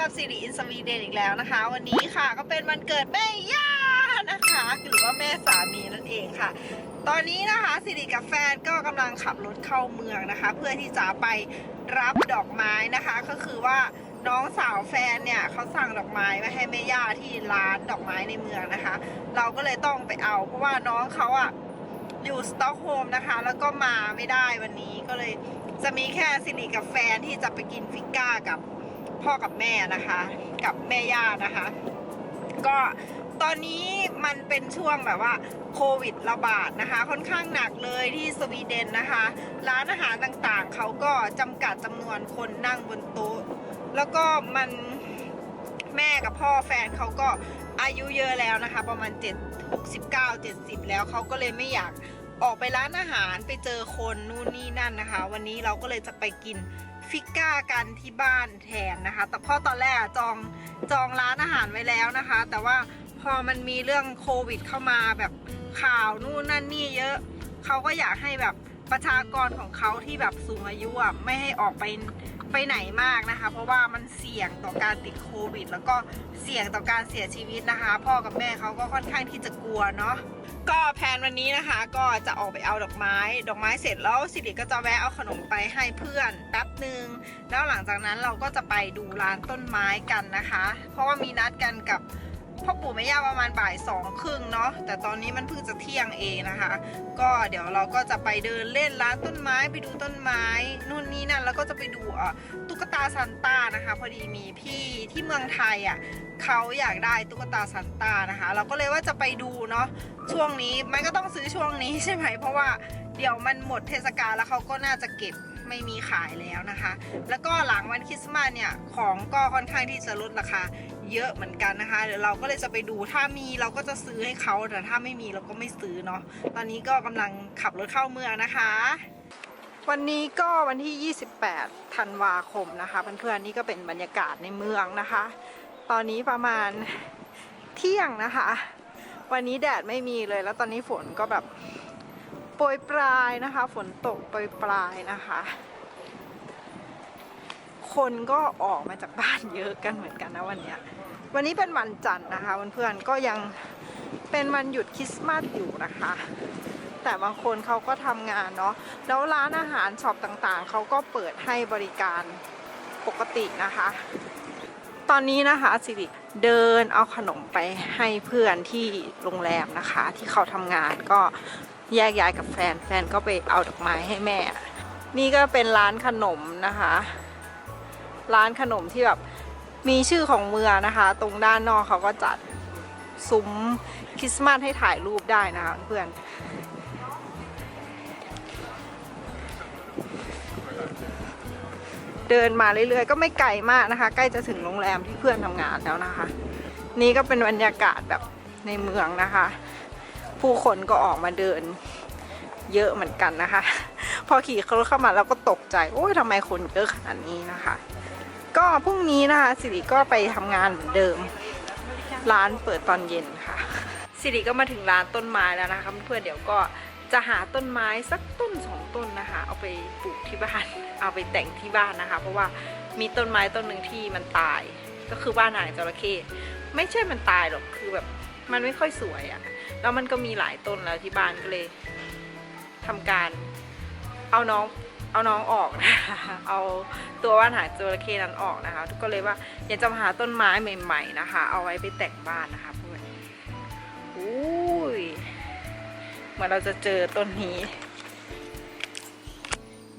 กับสิริอินสวีเดนอีกแล้วนะคะ วันนี้ค่ะก็เป็นวันเกิดแม่ย่านะคะ หรือว่าแม่สามีนั่นเองค่ะ ตอนนี้นะคะสิริกับแฟนก็กำลังขับรถเข้าเมืองนะคะ เพื่อที่จะไปรับดอกไม้นะคะ ก็คือว่าน้องสาวแฟนเนี่ยเขาสั่งดอกไม้มาให้แม่ย่าที่ร้านดอกไม้ในเมืองนะคะ เราก็เลยต้องไปเอาเพราะว่าน้องเขาอะอยู่สต็อกโฮล์มนะคะ แล้วก็มาไม่ได้วันนี้ก็เลยจะมีแค่สิริกับแฟนที่จะไปกินฟิก้ากับ พ่อกับแม่นะคะ กับแม่ย่านะคะ ก็ตอนนี้มันเป็นช่วงแบบว่าโควิดระบาดนะคะ ค่อนข้างหนักเลยที่สวีเดนนะคะ ร้านอาหารต่างๆ เขาก็จำกัดจำนวนคนนั่งบนโต๊ะ แล้วก็มันแม่กับพ่อแฟนเขาก็อายุเยอะแล้วนะคะ ประมาณ 7 69 70 แล้วเขาก็เลยไม่อยากออกไปร้านอาหารไปเจอคนนู่นนี่นั่นนะคะ วันนี้เราก็เลยจะไปกิน ฟิก้ากันที่บ้านแทนนะคะ แต่พ่อตอนแรกจองจองร้านอาหารไว้แล้วนะคะ แต่ว่าพอมันมีเรื่องโควิดเข้ามาแบบข่าวนู่นนั่นนี่เยอะ เขาก็อยากให้แบบประชากรของเขาที่แบบสูงอายุอะไม่ให้ออกไป ไปไหนมากนะคะ เพราะว่ามันเสี่ยงต่อการติดโควิด แล้วก็เสี่ยงต่อการเสียชีวิตนะคะ พ่อกับแม่เขาก็ค่อนข้างที่จะกลัวเนาะก็แผนวันนี้นะคะ ก็จะออกไปเอาดอกไม้ ดอกไม้เสร็จแล้วสิริก็จะแวะเอาขนมไปให้เพื่อนแป๊บหนึ่งแล้วหลังจากนั้นเราก็จะไปดูร้านต้นไม้กันนะคะ เพราะว่ามีนัดกันกับ พ่อปู่แม่ย่าประมาณบ่ายสองครึ่งเนาะแต่ตอนนี้มันเพิ่งจะเที่ยงเองนะคะ ก็เดี๋ยวเราก็จะไปเดินเล่นร้านต้นไม้ไปดูต้นไม้นู่นนี่นั่นแล้วก็จะไปดูตุ๊กตาซันต้านะคะ พอดีมีพี่ที่เมืองไทยอะเขาอยากได้ตุ๊กตาซันต้านะคะ เราก็เลยว่าจะไปดูเนาะช่วงนี้มันก็ต้องซื้อช่วงนี้ใช่ไหมเพราะว่าเดี๋ยวมันหมดเทศกาลแล้วเขาก็น่าจะเก็บ ไม่มีขายแล้วนะคะ แล้วก็หลังวันคริสต์มาสเนี่ยของก็ค่อนข้างที่จะลดราคาเยอะเหมือนกันนะคะเดี๋ยวเราก็เลยจะไปดูถ้ามีเราก็จะซื้อให้เขาแต่ถ้าไม่มีเราก็ไม่ซื้อเนาะตอนนี้ก็กำลังขับรถเข้าเมืองนะคะ วันนี้ก็วันที่ 28 ธันวาคมนะคะเพื่อนๆนี่ก็เป็นบรรยากาศในเมืองนะคะ ตอนนี้ประมาณเที่ยงนะคะ วันนี้แดดไม่มีเลยแล้วตอนนี้ฝนก็แบบ ปรยปลายนะคะ ฝนตกโปรยปลายนะคะ คนก็ออกมาจากบ้านเยอะกันเหมือนกันนะวันนี้วันนี้เป็นวันจันทร์นะคะเพื่อนๆก็ยังเป็นวันหยุดคริสต์มาสอยู่นะคะ แต่บางคนเขาก็ทำงานเนาะแล้วร้านอาหารช็อปต่างๆเขาก็เปิดให้บริการปกตินะคะ ตอนนี้นะคะสิริเดินเอาขนมไปให้เพื่อนที่โรงแรมนะคะ ที่เขาทำงานก็ แยกย้ายกับแฟนแฟนก็ไปเอาดอกไม้ให้แม่ นี่ก็เป็นร้านขนมนะคะ ร้านขนมที่แบบมีชื่อของเมืองนะคะ ตรงด้านนอกเขาก็จัดซุ้มคริสต์มาสให้ถ่ายรูปได้นะคะเพื่อนเดินมาเรื่อยๆ ก็ไม่ไกลมากนะคะ ใกล้จะถึงโรงแรมที่เพื่อนทำงานแล้วนะคะ นี่ก็เป็นบรรยากาศแบบในเมืองนะคะ ผู้คนก็ออกมาเดินเยอะเหมือนกันนะคะ พอขี่รถเข้ามาเราก็ตกใจ โอ้ยทำไมคนเยอะขนาดนี้นะคะ ก็พรุ่งนี้นะคะสิริก็ไปทำงานเหมือนเดิม ร้านเปิดตอนเย็นค่ะ สิริก็มาถึงร้านต้นไม้แล้วนะคะเพื่อนเดี๋ยวก็จะหาต้นไม้สักต้นสองต้นนะคะ เอาไปปลูกที่บ้าน เอาไปแต่งที่บ้านนะคะ เพราะว่ามีต้นไม้ต้นหนึ่งที่มันตาย ก็คือบ้านนางจระเข้ไม่ใช่มันตายหรอกคือแบบมันไม่ค่อยสวยอะ่ะ แล้วมันก็มีหลายต้นแล้วที่บ้านก็เลยทำการเอาน้องเอาน้องออกนะคะเอาตัวว่านหางจระเข้นั้นออกนะคะก็เลยว่าอยากจะมาหาต้นไม้ใหม่ ๆนะคะ เอาไว้ไปแต่งบ้านนะคะเพื่อนอุ้ยเหมือนเราจะเจอต้นนี้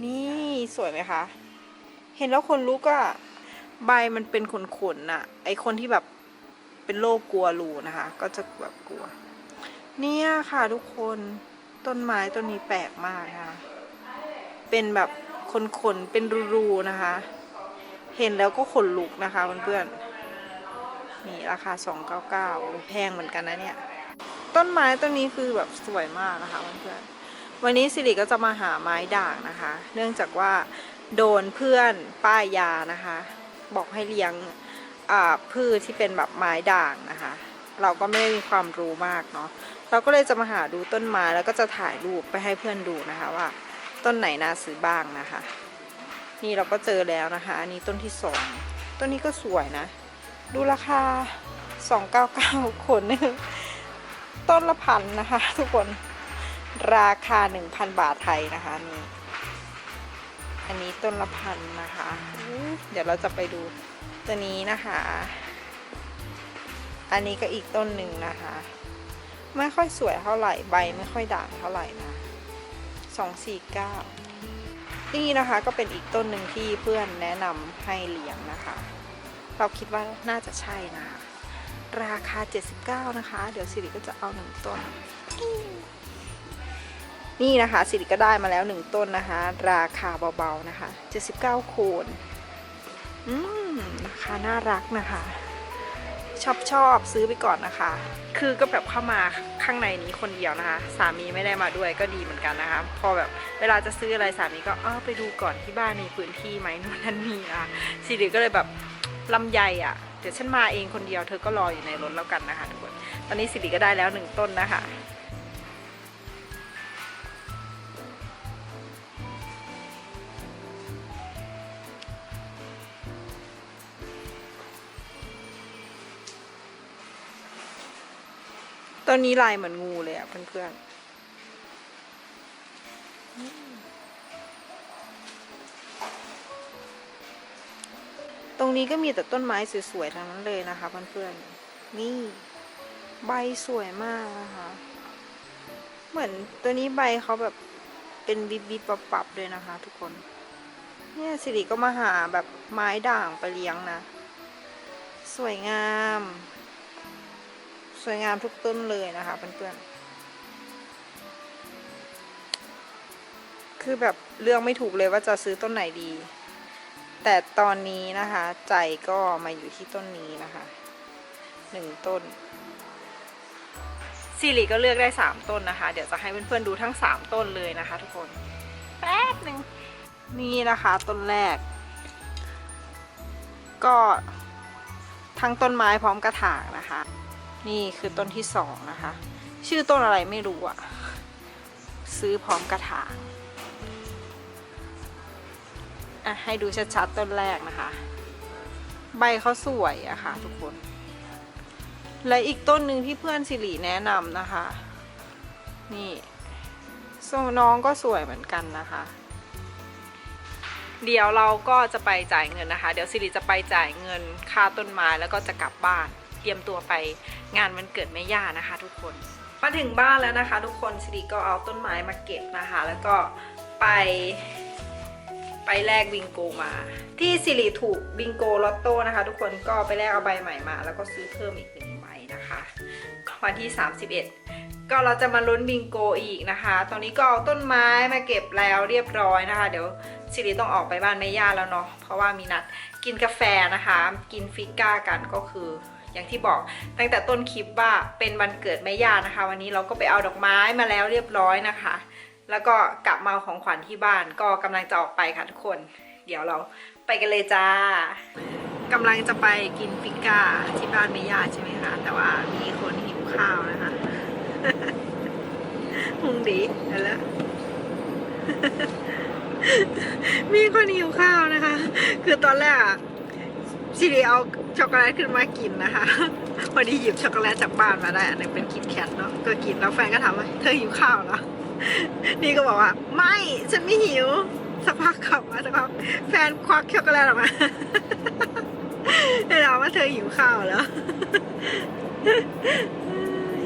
นี่สวยไหมคะ เห็นแล้วคนลุกอะใบมันเป็นขนๆน่ะ ไอคนที่แบบเป็นโรคกลัวรูนะคะ ก็จะแบบกลัว เนี่ยค่ะทุกคนต้นไม้ต้นนี้แปลกมากนะคะเป็นแบบขนๆเป็นรูๆนะคะ เห็นแล้วก็ขนลุกนะคะเพื่อนๆนี่ราคา 299แพงเหมือนกันนะเนี่ย ต้นไม้ต้นนี้คือแบบสวยมากนะคะเพื่อนๆวันนี้สิริก็จะมาหาไม้ด่างนะคะ เนื่องจากว่าโดนเพื่อนป้ายยานะคะ บอกให้เลี้ยงพืชที่เป็นแบบไม้ด่างนะคะ เราก็ไม่ได้มีความรู้มากเนาะ เราก็เลยจะมาหาดูต้นไม้แล้วก็จะถ่ายรูปไปให้เพื่อนดูนะคะว่า ต้นไหนน่าซื้อบ้างนะคะ นี่เราก็เจอแล้วนะคะ อันนี้ต้นที่สองตัวนี้ก็สวยนะ ดูราคา 299 คนนึงต้นละพันนะคะ ทุกคนราคา 1,000 บาทไทยนะคะนี่อันนี้ต้นละพันนะคะ เดี๋ยวเราจะไปดูตัวนี้นะคะ อันนี้ก็อีกต้นหนึ่งนะคะ ไม่ค่อยสวยเท่าไหร่ใบไม่ค่อยด่างเท่าไหร่นะ249นี่นะคะก็เป็นอีกต้นหนึ่งที่เพื่อนแนะนำให้เลี้ยงนะคะ เราคิดว่าน่าจะใช่นะคะราคา 79 นะคะ เดี๋ยวสิริก็จะเอาหนึ่งต้น นี่นะคะสิริก็ได้มาแล้วหนึ่งต้นนะคะ ราคาเบาๆนะคะ 79 โคนอืมราคาน่ารักนะคะ ชอบชอบซื้อไปก่อนนะคะ คือก็แบบเข้ามาข้างในนี้คนเดียวนะคะ สามีไม่ได้มาด้วยก็ดีเหมือนกันนะคะ พอแบบเวลาจะซื้ออะไรสามีก็เออไปดูก่อนที่บ้านมีพื้นที่ไหมนู่นนั่นนี่อะสิริก็เลยแบบลำไยอะเดี๋ยวฉันมาเองคนเดียวเธอก็รออยู่ในรถแล้วกันนะคะทุกคน ตอนนี้สิริก็ได้แล้วหนึ่งต้นนะคะ ต้นนี้ลายเหมือนงูเลยอะเพื่อนๆ ตรงนี้ก็มีแต่ต้นไม้สวยๆทั้งนั้นเลยนะคะเพื่อนๆ นี่ ใบสวยมากนะคะ เหมือนตัวนี้ใบเขาแบบเป็นบิบบิบปับปับๆเลยนะคะ ทุกคน เนี่ยสิริก็มาหาแบบไม้ด่างไปเลี้ยงนะ สวยงาม สวยงามทุกต้นเลยนะคะเพื่อนๆ คือแบบเลือกไม่ถูกเลยว่าจะซื้อต้นไหนดี แต่ตอนนี้นะคะ ใจก็มาอยู่ที่ต้นนี้นะคะหนึ่งต้นซีรีก็เลือกได้สามต้นนะคะ เดี๋ยวจะให้เพื่อนๆดูทั้งสามต้นเลยนะคะ ทุกคนแป๊บหนึ่งนี่นะคะต้นแรก ก็ทั้งต้นไม้พร้อมกระถางนะคะ นี่คือต้นที่สองนะคะ ชื่อต้นอะไรไม่รู้อะซื้อพร้อมกระถางอะให้ดูชัดๆต้นแรกนะคะ ใบเขาสวยอะค่ะทุกคน และอีกต้นหนึ่งที่เพื่อนสิริแนะนำนะคะ นี่ส่งน้องก็สวยเหมือนกันนะคะ เดี๋ยวเราก็จะไปจ่ายเงินนะคะ เดี๋ยวสิริจะไปจ่ายเงินค่าต้นไม้แล้วก็จะกลับบ้าน เตรียมตัวไปงานวันเกิดแม่ย่านะคะ ทุกคน มาถึงบ้านแล้วนะคะ ทุกคนสิริก็เอาต้นไม้มาเก็บนะคะ แล้วก็ไปไปแลกบิงโกมา ที่สิริถูกบิงโกลอตโต้นะคะ ทุกคนก็ไปแลกเอาใบใหม่มา แล้วก็ซื้อเพิ่มอีกหนึ่งใบนะคะวันที่ 31 ก็เราจะมาลุ้นบิงโกอีกนะคะ ตอนนี้ก็เอาต้นไม้มาเก็บแล้วเรียบร้อยนะคะ เดี๋ยวสิริต้องออกไปบ้านแม่ย่าแล้วเนาะเพราะว่ามีนัดกินกาแฟนะคะ กินฟิก้ากันก็คือ อย่างที่บอกตั้งแต่ต้นคลิปว่าเป็นวันเกิดแม่ย่านะคะ วันนี้เราก็ไปเอาดอกไม้มาแล้วเรียบร้อยนะคะ แล้วก็กลับมาของขวัญที่บ้านก็กำลังจะออกไปค่ะทุกคน เดี๋ยวเราไปกันเลยจ้ากำลังจะไปกินฟิก้าที่บ้านแม่ย่าใช่ไหมคะแต่ว่ามีคนหิวข้าวนะคะมุงดีแล้วมีคนหิวข้าวนะคะ คือตอนแรกอะ สิริเอาช็อกโกแลตขึ้นมากินนะคะ พอดีหยิบช็อกโกแลตจากบ้านมาได้อันหนึงเป็นคิดแคทเนาะก็กินแล้วแฟนก็ถามว่าเธอหิวข้าวเหรอนี่ก็บอกว่า ไม่ฉันไม่หิวสักพักขับมาสักพักแฟนควักช็อกโกแลตออกมาได้ถาว่าเธอหิวข้าวเหรอ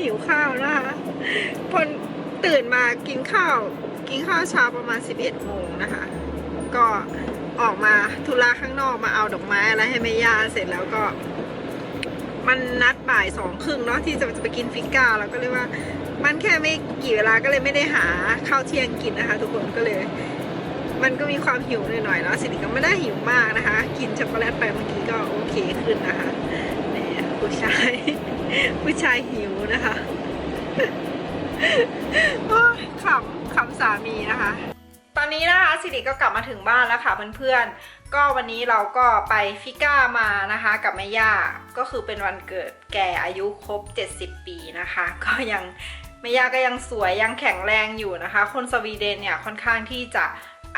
หิวข้าวนะคะพอตื่นมากินข้าว กินข้าวเช้าประมาณ11โมงนะคะ ก็ ออกมาธุระข้างนอกมาเอาดอกไม้อะไรให้แม่ย่าเสร็จแล้วก็ มันนัดบ่ายสองครึ่งเนาะที่จะจะไปกินฟิก้าแล้วก็เลยว่า มันแค่ไม่กี่เวลาก็เลยไม่ได้หาข้าวเที่ยงกินนะคะ ทุกคนก็เลย มันก็มีความหิวหน่อยๆเนาะสิริก็ไม่ได้หิวมากนะคะ กินช็อกโกแลตไปเมื่อกี้ก็โอเคขึ้นนะคะเนี่ยผู้ชาย ผู้ชายหิวนะคะขำขำสามีนะคะ อนนี้นะคะสิริก็กลับมาถึงบ้านแล้วค่ะเพื่อนๆ ก็วันนี้เราก็ไปฟิก้ามานะคะกับแม่ย่า ก็คือเป็นวันเกิดแก่อายุครบ 70 ปีนะคะ ก็ยังแม่ย่าก็ยังสวยยังแข็งแรงอยู่นะคะ คนสวีเดนเนี่ยค่อนข้างที่จะ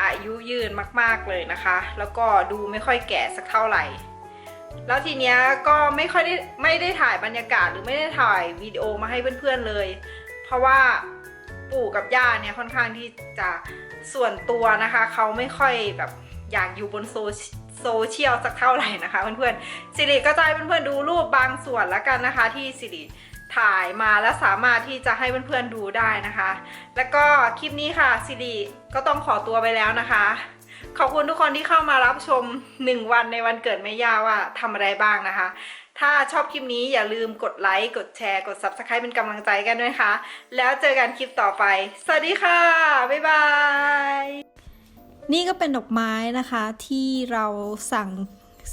อายุยืนมากๆเลยนะคะ แล้วก็ดูไม่ค่อยแก่สักเท่าไหร่ แล้วทีเนี้ยก็ไม่ค่อยได้ไม่ได้ถ่ายบรรยากาศหรือไม่ได้ถ่ายวิดีโอมาให้เพื่อนๆเลย เพราะว่า ปู่กับย่าเนี่ยค่อนข้างที่จะส่วนตัวนะคะ เขาไม่ค่อยแบบอยากอยู่บนโซโซเชียลสักเท่าไหร่นะคะ เพื่อนๆสิริก็จะให้เพื่อนๆดูรูปบางส่วนแล้วกันนะคะ ที่สิริถ่ายมาแล้วสามารถที่จะให้เพื่อนๆดูได้นะคะ แล้วก็คลิปนี้ค่ะสิริก็ต้องขอตัวไปแล้วนะคะ ขอบคุณทุกคนที่เข้ามารับชม 1 วันในวันเกิดแม่ย่าว่าทำอะไรบ้างนะคะ ถ้าชอบคลิปนี้อย่าลืมกดไลค์ กดแชร์ กด Subscribe เป็นกำลังใจกันด้วยค่ะ แล้วเจอกันคลิปต่อไป สวัสดีค่ะ บ๊ายบาย นี่ก็เป็นดอกไม้นะคะที่เราสั่ง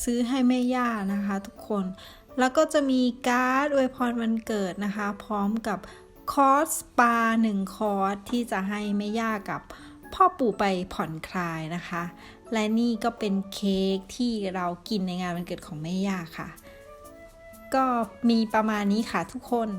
ซื้อให้แม่ย่านะคะทุกคน แล้วก็จะมีการ์ดอวยพรวันเกิดนะคะ พร้อมกับคอร์สสปาหนึ่งคอร์สที่จะให้แม่ย่ากับพ่อปู่ไปผ่อนคลายนะคะ และนี่ก็เป็นเค้กที่เรากินในงานวันเกิดของแม่ย่าค่ะ ก็มีประมาณนี้ค่ะทุกคน